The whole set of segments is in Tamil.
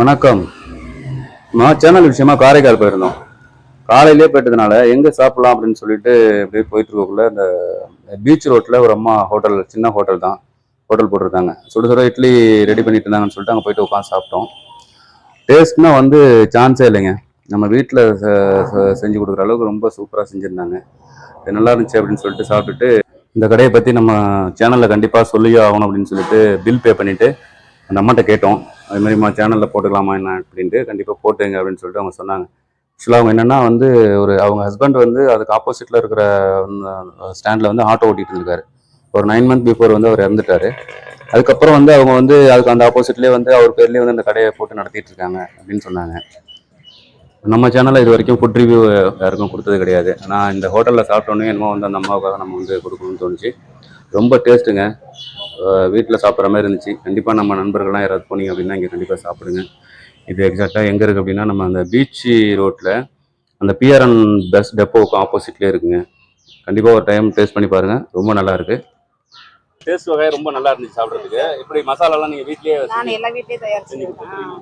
வணக்கம். நான் சேனல் விஷயமா காரைக்கால் போயிருந்தோம். காலையிலேயே போயிட்டதுனால எங்கே சாப்பிடலாம் அப்படின்னு சொல்லிட்டு அப்படியே போயிட்டு இருக்கக்குள்ள இந்த பீச் ரோட்டில் ஒரு அம்மா ஹோட்டல் சின்ன ஹோட்டல் தான். ஹோட்டல் போட்டிருக்காங்க சுட சுட இட்லி ரெடி பண்ணிட்டு இருந்தாங்கன்னு சொல்லிட்டு அங்கே போயிட்டு உட்காந்து சாப்பிட்டோம். டேஸ்ட்னா வந்து சான்ஸே இல்லைங்க. நம்ம வீட்டில் செஞ்சு கொடுக்குற அளவுக்கு ரொம்ப சூப்பராக செஞ்சுருந்தாங்க. இது நல்லா இருந்துச்சு அப்படின்னு சொல்லிட்டு சாப்பிட்டுட்டு இந்த கடையை பற்றி நம்ம சேனலில் கண்டிப்பாக சொல்லியே ஆகணும் அப்படின்னு சொல்லிட்டு பில் பே பண்ணிவிட்டு அந்த அம்மாட்ட கேட்டோம். அது மாதிரிமா சேனலில் போட்டுக்கலாமா என்ன? அப்படின்ட்டு கண்டிப்பாக போட்டுங்க அப்படின்னு சொல்லிட்டு அவங்க சொன்னாங்க. ஆக்சுவலாக அவங்க என்னென்னா வந்து ஒரு அவங்க ஹஸ்பண்ட் வந்து அதுக்கு ஆப்போசிட்டில் இருக்கிற ஸ்டாண்டில் வந்து ஆட்டோ ஓட்டிகிட்டு இருந்திருக்காரு. ஒரு நைன் மந்த் பிஃபோர் வந்து அவர் இறந்துட்டாரு. அதுக்கப்புறம் வந்து அவங்க வந்து அதுக்கு அந்த ஆப்போசிட்லேயே வந்து அவர் பேர்லேயே வந்து அந்த கடையை போட்டு நடத்திட்டு இருக்காங்க அப்படின்னு சொன்னாங்க. நம்ம சேனலில் இது வரைக்கும் ஃபுட் ரிவ்யூ யாருக்கும் கொடுத்தது கிடையாது. ஆனால் இந்த ஹோட்டலில் சாப்பிட்டோன்னே என்னமோ வந்து அந்த அம்மாவுக்காக நம்ம வந்து கொடுக்கணும்னு தோணுச்சு. ரொம்ப டேஸ்ட்டுங்க வீட்டில் சாப்பிட்ற மாதிரி இருந்துச்சு. கண்டிப்பாக நம்ம நண்பர்கள்லாம் யாராவது போனீங்க அப்படின்னா இங்கே கண்டிப்பாக சாப்பிடுங்க. இது எக்ஸாக்டாக எங்கே இருக்குது அப்படின்னா நம்ம அந்த பீச் ரோட்டில் அந்த பிஆர்என் பஸ் டெப்போவுக்கு ஆப்போசிட்லேயே இருக்குங்க. கண்டிப்பாக ஒரு டைம் டேஸ்ட் பண்ணி பாருங்கள் ரொம்ப நல்லா இருக்கு. டேஸ்ட் வகை ரொம்ப நல்லா இருந்துச்சு சாப்பிட்றதுக்கு. இப்படி மசாலாலாம் நீங்கள் வீட்லேயே நான் எல்லா வீட்லயே தயார் செஞ்சு செய்வேன் கொடுத்துருக்கீங்க?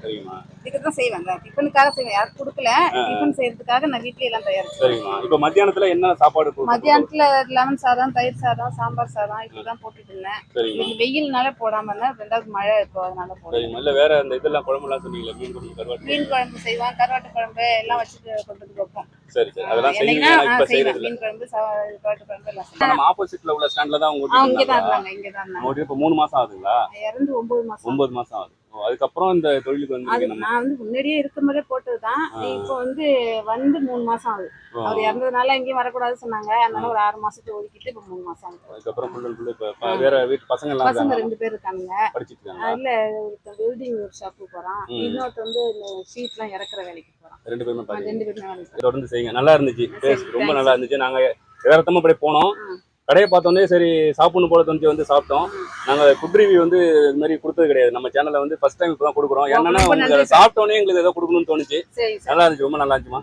சரிங்கம்மா. இதுக்கு தான் செய்வேங்க டிஃபனுக்காக செய்வேன். யாரும் கொடுக்கல. டிஃபன் செய்யறதுக்காக நான் வீட்லயே எல்லாம் தயார் செய்வேன் சரிங்கம்மா. இப்போ மத்தியானத்தில் என்ன சாப்பாடு மத்தியானத்துல லெமன் சாதம் தயிர் சாதம் சாம்பார் சாதம் இப்படிதான் போட்டுட்டு இருந்தேன். இது வெயில்னால போடாம இருந்தேன். ரெண்டாவது மழை இப்போ அதனால போடுறேன் இல்லை வேற அந்த இதெல்லாம் குழம்புலாம் சொன்னீங்களே மீன் குழம்பு கருவாட்டு மீன் குழம்பு. செய்வேன். கருவாட்டு குழம்பு எல்லாம் வச்சுட்டு கொண்டு வந்து வைப்போம் சரி சரி. அதெல்லாம் என்னைக்குன்னா செய்வீங்க இப்போ ஆ, செய்வேன். செய்யறது மீன் குழம்பு சா- கருவாட்டு குழம்பு எல்லாம் நம்ம ஆப்போசிட்ல உள்ள ஸ்டாண்ட்ல தான் உங்க தான்? இருந்தாங்க இங்க தான் இருந்தாங்க இப்போ மூணு மாசம் ஆகுதுங்களா? இறந்து ஒன்பது மாசம் ஒன்பது மாசம் ஆகுது. அதுக்கப்புறம் இந்த தொழிலுக்கு வந்து நான் வந்து முன்னாடியே இருக்க மாதிரியே போட்டதுதான். ஆ. இப்போ வந்து வந்து மூணு மாசம் ஆகுது. அவர் இறந்ததுனால எங்கேயும் வரக்கூடாதுன்னு சொன்னாங்க. அதனால ஒரு ஆறு மாசத்துக்கு ஒதுக்கிட்டு இப்போ மூணு மாசம் ஆகுது. அதுக்கப்புறம் ஃபுல் அண்ட் இப்போ வேற வீட்டு பசங்க எல்லாம் பசங்க ரெண்டு பேர் இருக்காங்க. படிச்சிட்டு அதுல ஒருத்தன் வெல்டிங் ஒர்க் ஷாப்புக்கு போறான். ம். இன்னொருத்தன் வந்து இந்த ஷீட்லாம் இறக்குற வேலைக்கு போறான். ரெண்டு பேருமே ரெண்டு பேருமே. தொடர்ந்து செய்யுங்க. நல்லா இருந்துச்சு. ரொம்ப. நல்லா இருந்துச்சு. நாங்க யதார்த்தமா அப்படியே போனோம். கடையை பார்த்தோன்னே சரி சாப்பிடணும் போல தோணுச்சு வந்து சாப்பிட்டோம். நாங்க ஃபுட் ரிவ்யூ வந்து இது மாதிரி கொடுத்தது கிடையாது. நம்ம சேனல்ல வந்து ஃபர்ஸ்ட் டைம் இப்போ தான் கொடுக்குறோம். என்னன்னா. சாப்பிட்டோன்னே எங்களுக்கு ஏதோ கொடுக்கணும்னு தோணுச்சு. நல்லா இருந்துச்சு. ரொம்ப நல்லா இருந்துச்சுமா?